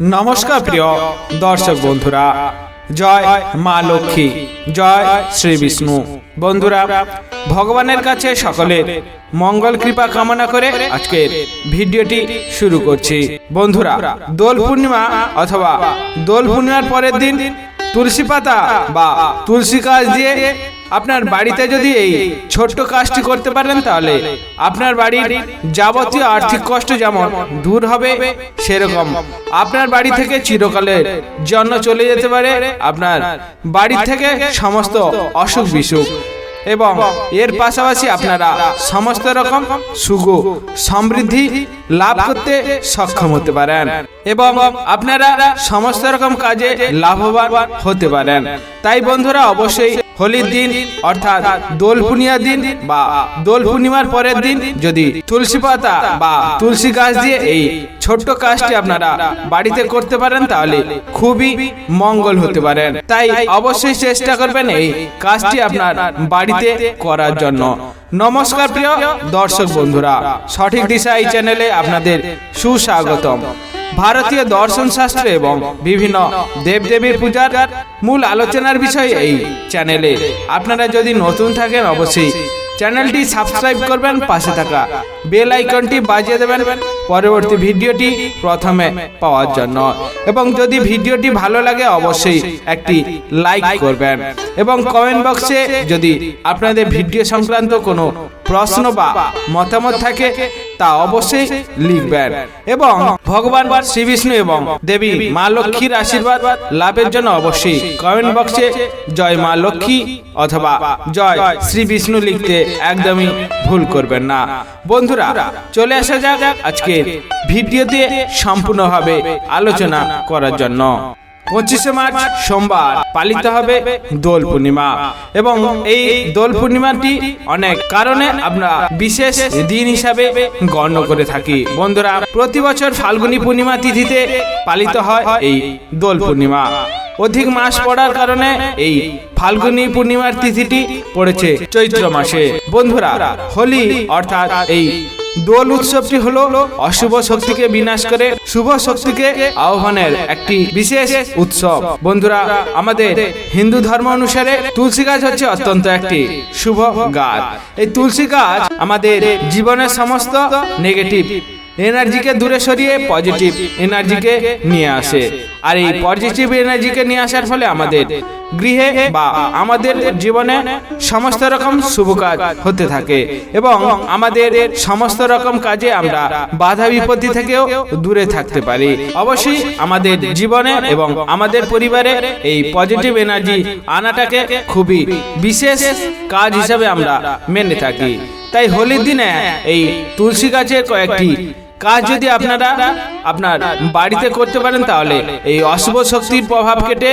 নমস্কার প্রিয় দর্শক বন্ধুরা। জয় মা লক্ষ্মী, জয় শ্রী বিষ্ণু। বন্ধুরা, ভগবানের কাছে সকলের মঙ্গল কৃপা কামনা করে আজকের ভিডিওটি শুরু করছি। বন্ধুরা, দোল পূর্ণিমা অথবা দোল পূর্ণিমার পরের দিন তুলসী পাতা বা তুলসী গাছ দিয়ে আপনার বাড়িতে যদি এই ছোট্ট কাজটি করতে পারেন তাহলে আপনার বাড়ির যাবতীয় আর্থিক কষ্ট যেমন দূর হবে সেরকম। আপনার বাড়ি থেকে চিরকালের জন্য চলে যেতে পারে আপনার বাড়ি থেকে সমস্ত অসুখ বিসুখ। এবং এর পাশাপাশি আপনারা সমস্ত রকম সুখ সমৃদ্ধি লাভ করতে সক্ষম হতে পারেন। এবং আপনারা সমস্ত রকম কাজে লাভবান হতে পারেন। তাই বন্ধুরা অবশ্যই হোলির দিন অর্থাৎ দোল পূর্ণিমার দিন বা দোল পূর্ণিমার পরের দিন যদি তুলসী পাতা বা তুলসী গাছ দিয়ে এই ছোট্ট কাজটি আপনারা বাড়িতে করতে পারেন তাহলে খুবই মঙ্গল হতে পারেন। তাই অবশ্যই চেষ্টা করবেন এই কাজটি আপনার বাড়িতে করার জন্য। নমস্কার প্রিয় দর্শক বন্ধুরা। সঠিক দিশা এই চ্যানেলে আপনাদের সুস্বাগতম। ভারতীয় দর্শন শাস্ত্র এবং বিভিন্ন দেবদেবীর পূজার মূল আলোচনার বিষয় এই চ্যানেলে আপনারা যদি নতুন থাকেন অবশ্যই চ্যানেলটি সাবস্ক্রাইব করবেন পাশে থাকা বেল আইকনটি বাজিয়ে দেবেন পরবর্তী ভিডিওটি প্রথমে পাওয়ার জন্য। এবং যদি ভিডিওটি ভালো লাগে অবশ্যই একটি লাইক করবেন। এবং কমেন্ট বক্সে যদি আপনাদের ভিডিও সংক্রান্ত কোনো প্রশ্ন বা মতামত থাকে তা অবশ্যই লিখবেন। এবং ভগবান শ্রী বিষ্ণু এবং দেবী মা লক্ষ্মীর আশীর্বাদ লাভের জন্য অবশ্যই কমেন্ট বক্সে জয় মা লক্ষ্মী অথবা জয় শ্রী বিষ্ণু লিখতে একদমই ভুল করবেন না। বন্ধুরা চলে আসা যাক আজকের ভিডিওতে সম্পূর্ণভাবে আলোচনা করার জন্য। পঁচিশে মার্চ সোমবার পালিত হবে দোল পূর্ণিমা। এবং এই দোল পূর্ণিমাটি অনেক কারণে আমরা বিশেষ দিন হিসাবে গণ্য করে থাকি। বন্ধুরা, প্রতি বছর ফাল্গুনী পূর্ণিমা তিথিতে পালিত হয় এই দোল পূর্ণিমা। অধিক মাস পড়ার কারণে এই ফাল্গুনী পূর্ণিমার তিথিটি পড়েছে চৈত্র মাসে। বন্ধুরা, হোলি অর্থাৎ এই দোল উৎসবটি হলো অশুভ শক্তিকে বিনাশ করে শুভ শক্তিকে আহ্বানের একটি বিশেষ উৎসব। বন্ধুরা, আমাদের হিন্দু ধর্ম অনুসারে তুলসী গাছ হচ্ছে অত্যন্ত একটি শুভ গাছ। এই তুলসী গাছ আমাদের জীবনের সমস্ত নেগেটিভ এনার্জিকে দূরে সরিয়ে পজিটিভ এনার্জিকে নিয়ে আসে। আর এই পজিটিভ এনার্জিকে নিয়ে আসার ফলে আমাদের গৃহে বা আমাদের জীবনে সমস্ত রকম শুভ কাজ হতে থাকে এবং আমাদের সমস্ত রকম কাজে আমরা বাধা বিপত্তি থেকেও দূরে থাকতে পারি। অবশ্যই আমাদের জীবনে এবং আমাদের পরিবারে এই পজিটিভ এনার্জি আনাটাকে খুবই বিশেষ কাজ হিসাবে আমরা মেনে থাকি। তাই হোলির দিনে এই তুলসী গাছের কয়েকটি কাজ যদি আপনারা আপনার বাড়িতে করতে পারেন, তাহলে এই অশুভ শক্তির প্রভাব কেটে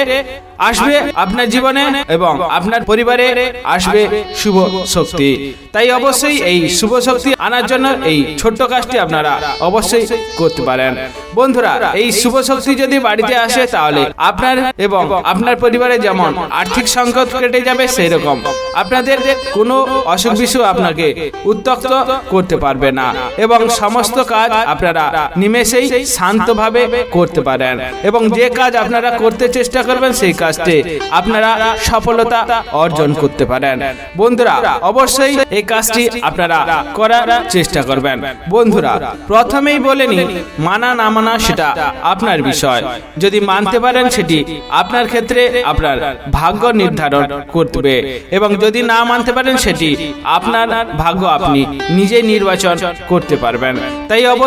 আসবে আপনার জীবনে এবং আপনার পরিবারে আসবে শুভ শক্তি। তাই অবশ্যই এই শুভ শক্তি আনার জন্য এই ছোট্ট কাজটি আপনারা অবশ্যই করতে পারেন। বন্ধুরা, এই শুভ শক্তি যদি বাড়িতে আসে, তাহলে আপনার এবং আপনার পরিবারে যেমন আর্থিক সংকট কেটে যাবে সেই রকম আপনাদের কোনো অসুখ বিসুখ আপনাকে উত্তক্ত করতে পারবে না। এবং সমস্ত কাজ আপনারা নিমেষেই শান্তভাবে করতে পারেন। এবং যে কাজ আপনারা করতে চেষ্টা করবেন, সেই কাজটি আপনারা সফলতা অর্জন করতে পারেন। বন্ধুরা, অবশ্যই এই কাজটি আপনারা করার চেষ্টা করবেন। বন্ধুরা, প্রথমেই বলে নিন মানা না মানা সেটা আপনার বিষয়। যদি মানতে পারেন, সেটি আপনার ক্ষেত্রে আপনার ভাগ্য নির্ধারণ করবে। এবং যদি না মানতে পারেন, সেটি আপনার ভাগ্য আপনি নিজে নির্বাচন করতে পারবেন। তাই অবশ্যই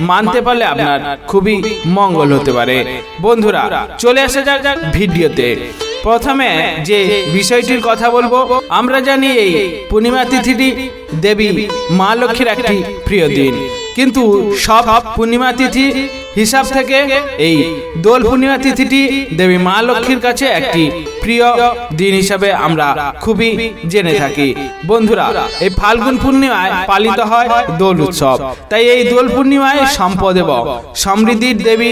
মানতে পারলে আপনার খুবই মঙ্গল হতে পারে। বন্ধুরা, চলে আসা যাক ভিডিওতে। প্রথমে যে বিষয়টির কথা বলব, আমরা জানি এই পূর্ণিমা তিথিটি দেবী মা লক্ষ্মীর একটি প্রিয় দিন। কিন্তু সব পূর্ণিমা তিথি হিসাব থেকে এই দোল পূর্ণিমা তিথিটি দেবী মা লক্ষ্মীর কাছে একটি প্রিয় দিন হিসাবে আমরা খুবই জেনে থাকি। বন্ধুরা, এই ফাল্গুন পূর্ণিমায় পালিত হয় দোল উৎসব। তাই এই দোল পূর্ণিমায় সম্পদ এবং সমৃদ্ধির দেবী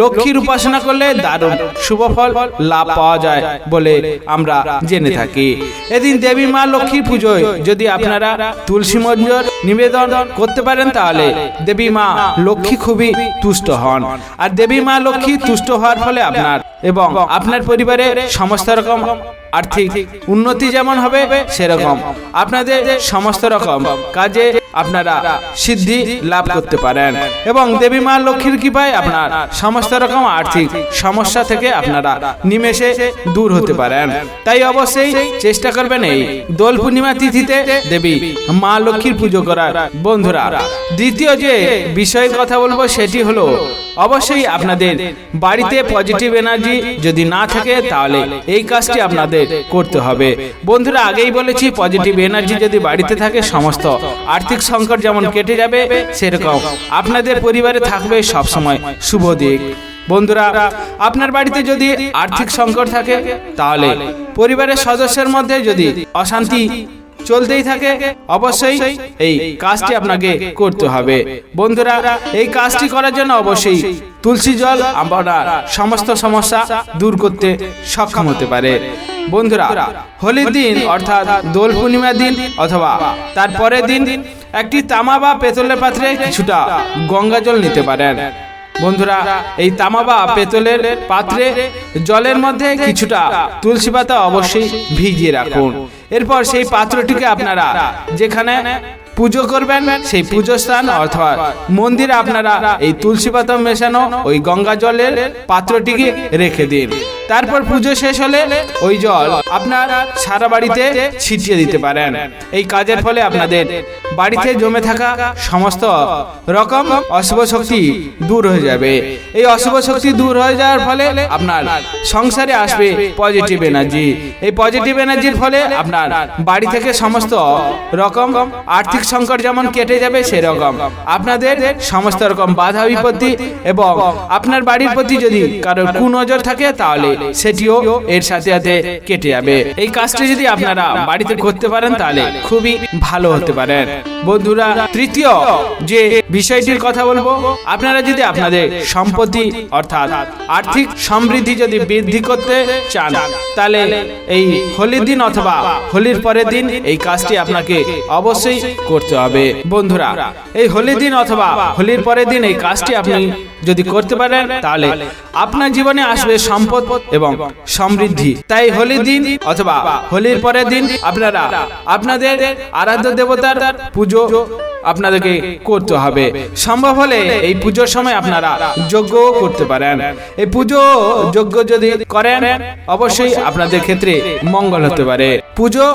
লক্ষ্মীর উপাসনা করলে দারুণ শুভ ফল লাভ পাওয়া যায় বলে আমরা জেনে থাকি। এদিন দেবী মা লক্ষ্মীর পুজোয় যদি আপনারা তুলসী মঞ্জর নিবেদন করতে পারেন তাহলে দেবী মা লক্ষ্মী খুবই তুষ্ট। হন। আর দেবী মা লক্ষ্মী তুষ্ট হওয়ার ফলে আপনার এবং আপনার পরিবারে সমস্ত রকম আর্থিক উন্নতি যেমন হবে, সেরকম। আপনাদের সমস্ত রকম কাজে আপনারা সিদ্ধি লাভ করতে পারেন। এবং দেবী মা লক্ষ্মীর কৃপায় আপনার সমস্ত রকম আর্থিক সমস্যা থেকে আপনারা নিমেষে দূর হতে পারেন। তাই অবশ্যই চেষ্টা করবেন এই দোল পূর্ণিমা তিথিতে দেবী মা লক্ষ্মীর পুজো করার। বন্ধুরা দ্বিতীয় যে বিষয়ের কথা বলব সেটি হলো অবশ্যই আপনাদের বাড়িতে পজিটিভ এনার্জি যদি না থাকে তাহলে এই কাজটি আপনাদের করতে হবে। বন্ধুরা আগেই বলেছি পজিটিভ এনার্জি যদি বাড়িতে থাকে সমস্ত আর্থিক সংকট যেমন কেটে যাবে, সেরকম আপনাদের পরিবারে থাকবে সবসময়। শুভ দিক। বন্ধুরা, আপনার বাড়িতে যদি আর্থিক সংকট থাকে, তাহলে পরিবারের সদস্যের মধ্যে যদি অশান্তি চলতেই থাকে, অবশ্যই এই কাজটি আপনাকে করতে হবে। বন্ধুরা, এই কাজটি করার জন্য অবশ্যই তুলসী জল আমরা সমস্ত সমস্যা দূর করতে সক্ষম হতে পারে। বন্ধুরা, হোলির দিন অর্থাৎ দোল পূর্ণিমার দিন অথবা তারপরের দিন একটি তামা বা পেতলের পাত্রে কিছুটা গঙ্গা জল নিতে পারেন। বন্ধুরা, এই তামা বা পেতলের পাত্রে জলের মধ্যে কিছুটা তুলসী পাতা অবশ্যই ভিজিয়ে রাখুন। এরপর সেই পাত্রটিকে আপনারা যেখানে পুজো করবেন? সেই পুজো স্থান অর্থাৎ মন্দিরে আপনারা এই তুলসী পাতা মেশানো ওই গঙ্গা জলের পাত্রটিকে রেখে দিন। তারপর পুজো শেষ হলে ওই জল আপনার সারা বাড়িতে ছিটিয়ে দিতে পারেন। এই কাজের ফলে আপনাদের বাড়িতে জমে থাকা সমস্ত রকম অশুভ শক্তি দূর হয়ে যাবে। এই অশুভ শক্তি দূর হয়ে যাওয়ার ফলে আপনার সংসারে আসবে পজিটিভ এনার্জি এই পজিটিভ এনার্জির ফলে আপনার বাড়ি থেকে সমস্ত রকম আর্থিক সংকট যেমন কেটে যাবে সেরকম। আপনাদের সমস্ত রকম বাধা বিপত্তি এবং আপনার বাড়ির প্রতি যদি কারোর কুনজর থাকে তাহলে সেটিও এর সাথে সাথে কেটে যাবে। এই কাজটি যদি আপনারা বাড়িতে করতে পারেন তাহলে খুবই ভালো হতে পারেন বন্ধুরা, তৃতীয় যে বিষয়টির কথা বলব, আপনারা যদি আপনাদের সম্পত্তি অর্থাৎ আর্থিক সমৃদ্ধি যদি বৃদ্ধি করতে চান, তাহলে এই হোলির দিন অথবা হোলির পরের দিন এই কাজটি আপনাকে অবশ্যই করতে হবে। বন্ধুরা এই হোলির দিন অথবা হোলির পরের দিন এই কাজটি আপনি যদি করতে পারেন, তাহলে আপনার জীবনে আসবে সম্পদ এবং সমৃদ্ধি। তাই হোলির দিন অথবা হোলির পরের দিন আপনারা আপনাদের আরাধ্য দেবতার পুজো আপনাদেরকে করতে হবে। সম্ভব হলে এই পুজোর সময় আপনারা যজ্ঞ করতে পারেন। এই পুজো, যজ্ঞ যদি করেন, অবশ্যই আপনাদের ক্ষেত্রে মঙ্গল হতে পারে। পুজো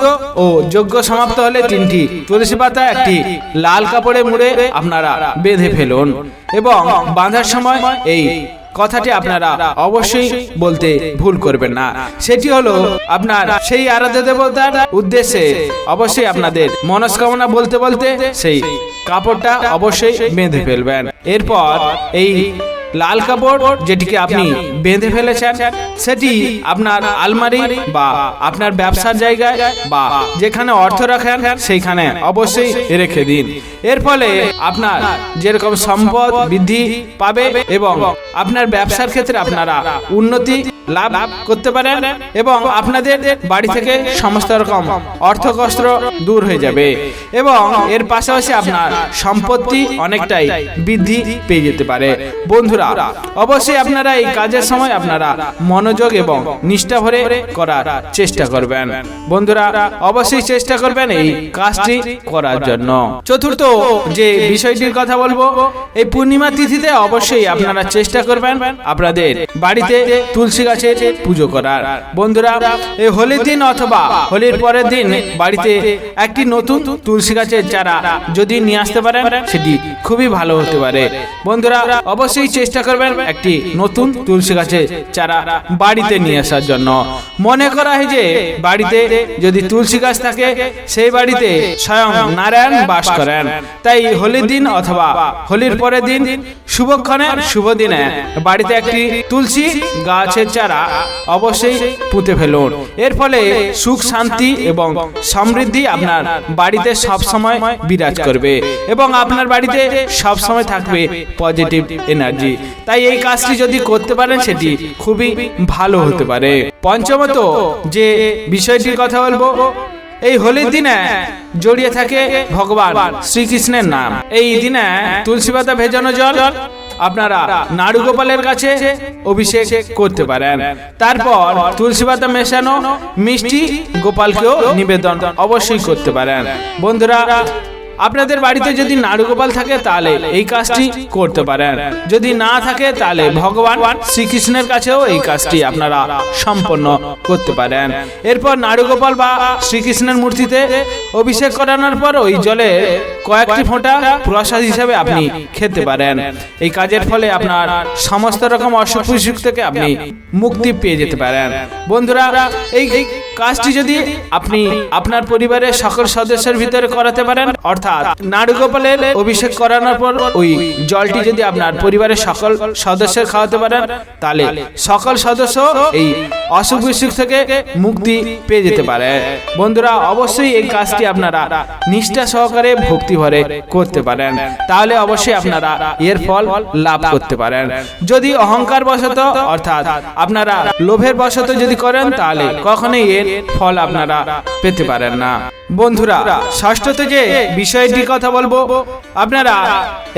ও যজ্ঞ সমাপ্ত হলে তিনটি তুলসী পাতা, একটি লাল কাপড়ে মুড়ে আপনারা বেঁধে ফেলুন। এবং বাঁধার সময় এই কথাটি আপনারা অবশ্যই বলতে ভুল করবেন না। সেটি হলো আপনার সেই আরাধ্য দেবতার উদ্দেশ্যে অবশ্যই আপনাদের মনস্কামনা বলতে বলতে সেই কাপড়টা অবশ্যই বেঁধে ফেলবেন। এরপর এই লাল কাপড় যেটিকে আপনি বেঁধে ফেলেছেন সেটি আপনার আলমারি বা আপনার ব্যবসার জায়গায় বা যেখানে অর্থ রাখেন সেইখানে অবশ্যই রেখে দিন। এর ফলে আপনার যেরকম সম্পদ বৃদ্ধি পাবে এবং আপনার ব্যবসার ক্ষেত্রে আপনারা উন্নতি লাভ করতে পারেন এবং আপনাদের বাড়ি থেকে সমস্ত রকম অর্থ কষ্ট দূর হয়ে যাবে। এবং এর পাশাপাশি আপনার সম্পত্তি অনেকটাই বৃদ্ধি পেয়ে যেতে পারে। বন্ধুরা, অবশ্যই আপনারা এই কাজের সময় আপনারা মনোযোগ এবং নিষ্ঠা ভরে করার চেষ্টা করবেন। বন্ধুরা, অবশ্যই চেষ্টা করবেন এই কাজটি করার জন্য। চতুর্থ যে বিষয়টির কথা বলব, এই পূর্ণিমা তিথিতে অবশ্যই আপনারা চেষ্টা করবেন আপনাদের বাড়িতে তুলসী গাছের পুজো করার। বন্ধুরা, এই হোলির দিন অথবা হোলির পরের দিন বাড়িতে একটি নতুন তুলসী গাছের চারা যদি নিয়ে আসতে পারেন, সেটি খুবই ভালো হতে পারে। বন্ধুরা, অবশ্যই চেষ্টা করবেন একটি নতুন তুলসী গাছের চারা বাড়িতে নিয়ে আসার জন্য। মনে করা হয় যে বাড়িতে যদি তুলসী গাছ থাকে, সেই বাড়িতে স্বয়ং নারায়ণ বাস করেন। তাই হোলির দিন অথবা হোলির পরের দিন, শুভক্ষণে, শুভ দিনে বাড়িতে একটি তুলসী গাছের চারা অবশ্যই পুঁতে ফেলুন। এর ফলে সুখ, শান্তি এবং সমৃদ্ধি আপনার বাড়িতে সব সময় বিরাজ করবে এবং আপনার বাড়িতে সব সময় থাকবে পজিটিভ এনার্জি তাই এই কাজটি যদি করতে পারেন, সেটি খুবই ভালো হতে পারে। পঞ্চমত যে বিষয়টির কথা বলব, এই হোলির দিনে জড়িয়ে থাকে ভগবান শ্রীকৃষ্ণের নাম। এই দিনে তুলসী পাতা ভেজানো জল আপনারা নাড়ু গোপালের কাছে অভিষেক করতে পারেন। তারপর তুলসী পাতা মেশানো মিষ্টি গোপালকেও নিবেদন অবশ্যই করতে পারেন। বন্ধুরা আপনাদের বাড়িতে যদি নাড়ু গোপাল থাকে, তাহলে এই কাজটি করতে পারেন। যদি না থাকে, তাহলে ভগবান শ্রীকৃষ্ণের কাছেও এই কাজটি আপনারা সম্পন্ন করতে পারেন। এরপর নাড়ু গোপাল বা শ্রীকৃষ্ণের মূর্তিতে অভিষেক করানোর পর ওই জলে কয়েকটি ফোঁটা প্রসাদ হিসেবে আপনি খেতে পারেন। এই কাজের ফলে আপনার সমস্ত রকম অসুখ বিসুখ থেকে আপনি মুক্তি পেয়ে যেতে পারেন। বন্ধুরা এই এই কাজটি যদি আপনি আপনার পরিবারের সকল সদস্যের ভিতরে করাতে পারেন, অর্থাৎ নাড়ু গোপালের অভিষেক করানোর পর ওই জলটি যদি আপনার পরিবারের সকল সদস্যের খাওয়াতে পারেন, তাহলে সকল সদস্য এই অসুখ বিসুখ থেকে মুক্তি পেয়ে যেতে পারে। বন্ধুরা, অবশ্যই এই কাজটি আপনারা নিষ্ঠা সহকারে ভক্তি ভরে করতে পারেন। তাহলে অবশ্যই আপনারা এর ফল লাভ করতে পারেন। যদি অহংকার বশত, অর্থাৎ আপনারা লোভের বশত যদি করেন, তাহলে কখনোই এর ফল আপনারা পেতে পারেন না। বন্ধুরা ষষ্ঠতে যে বিষয়টির কথা বলব। আপনারা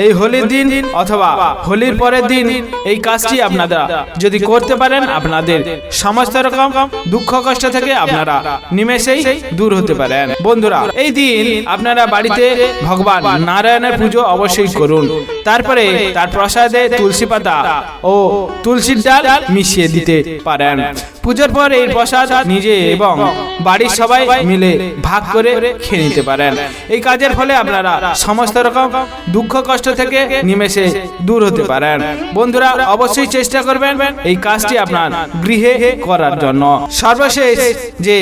এই হোলির দিন অথবা হোলির পরের দিন এই কাজটি আপনারা যদি করতে পারেন, আপনাদের সমস্ত রকম দুঃখ কষ্ট থেকে আপনারা নিমেষেই দূর হতে পারেন। বন্ধুরা, এই দিন আপনারা বাড়িতে ভগবান নারায়ণের পুজো অবশ্যই করুন। তারপরে তার প্রসাদে তুলসী পাতা ও তুলসীর ডাল মিশিয়ে দিতে পারেন। পুজোর পর এই প্রসাদ নিজে এবং বাড়ির সবাই মিলে ভাগ করে খেয়ে নিতে পারেন। এই কাজের ফলে আপনারা সমস্ত রকম দুঃখ কষ্ট থেকে নিমেষে দূর হতে পারেন। বন্ধুরা, অবশ্যই চেষ্টা করবেন এই কাজটি আপনার গৃহে করার জন্য। সর্বশেষ যে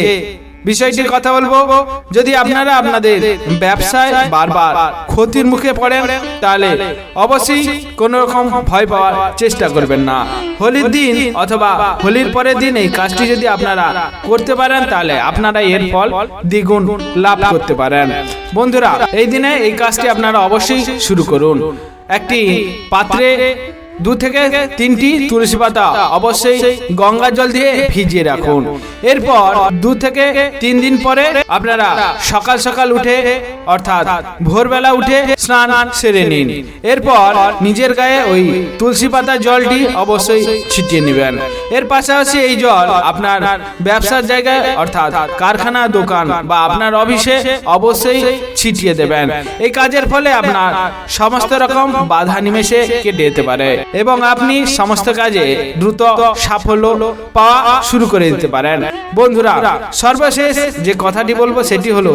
বিষয়টির কথা বলব যদি আপনারা আপনাদের ব্যবসায় বারবার ক্ষতির মুখে পড়েন তাহলে অবশ্যই কোনো রকম ভয় পাওয়ার চেষ্টা করবেন না। হোলির দিন অথবা হোলির পরের দিন এই কাজটি যদি আপনারা করতে পারেন তাহলে আপনারা এর ফল দ্বিগুণ লাভ করতে পারেন। বন্ধুরা এই দিনে এই কাজটি আপনারা অবশ্যই শুরু করুন। একটি পাত্রে দু থেকে তিনটি তুলসী পাতা অবশ্যই গঙ্গা জল দিয়ে ভিজিয়ে রাখুন। এরপর দু থেকে তিন দিন পরে আপনারা সকাল সকাল উঠে, অর্থাৎ ভোরবেলা উঠে স্নান সেরে নিন। এরপর নিজের গায়ে ওই তুলসী পাতা জলটি অবশ্যই ছিটিয়ে নেবেন। এর পাশাপাশি এই জল আপনার ব্যবসার জায়গায়, অর্থাৎ কারখানা, দোকান বা আপনার অফিসে অবশ্যই ছিটিয়ে দেবেন। এই কাজের ফলে আপনার সমস্ত রকম বাধা নিমেষে কেটে যেতে পারে। এবং আপনি সমস্ত কাজে দ্রুত সাফল্য পাওয়া শুরু করে দিতে পারেন। বন্ধুরা, সর্বশেষ যে কথাটি বলব সেটি হলো,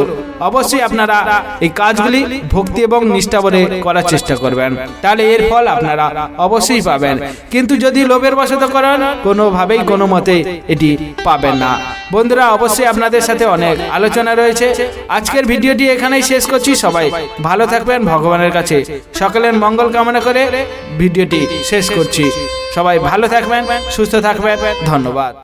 অবশ্যই আপনারা এই কাজগুলি ভক্তি এবং নিষ্ঠা বলে করার চেষ্টা করবেন। তাহলে এর ফল আপনারা অবশ্যই পাবেন। কিন্তু যদি লোভের বশত করেন, কোনোভাবেই কোনো মতে এটি পাবেন না। বন্ধুরা, অবশ্যই আপনাদের সাথে অনেক আলোচনা রয়েছে। আজকের ভিডিওটি এখানেই শেষ করছি সবাই। ভালো থাকবেন, ভগবানের কাছে। সকলের মঙ্গল কামনা করে ভিডিওটি শেষ করছি। সবাই ভালো থাকবেন, সুস্থ থাকবেন। ধন্যবাদ।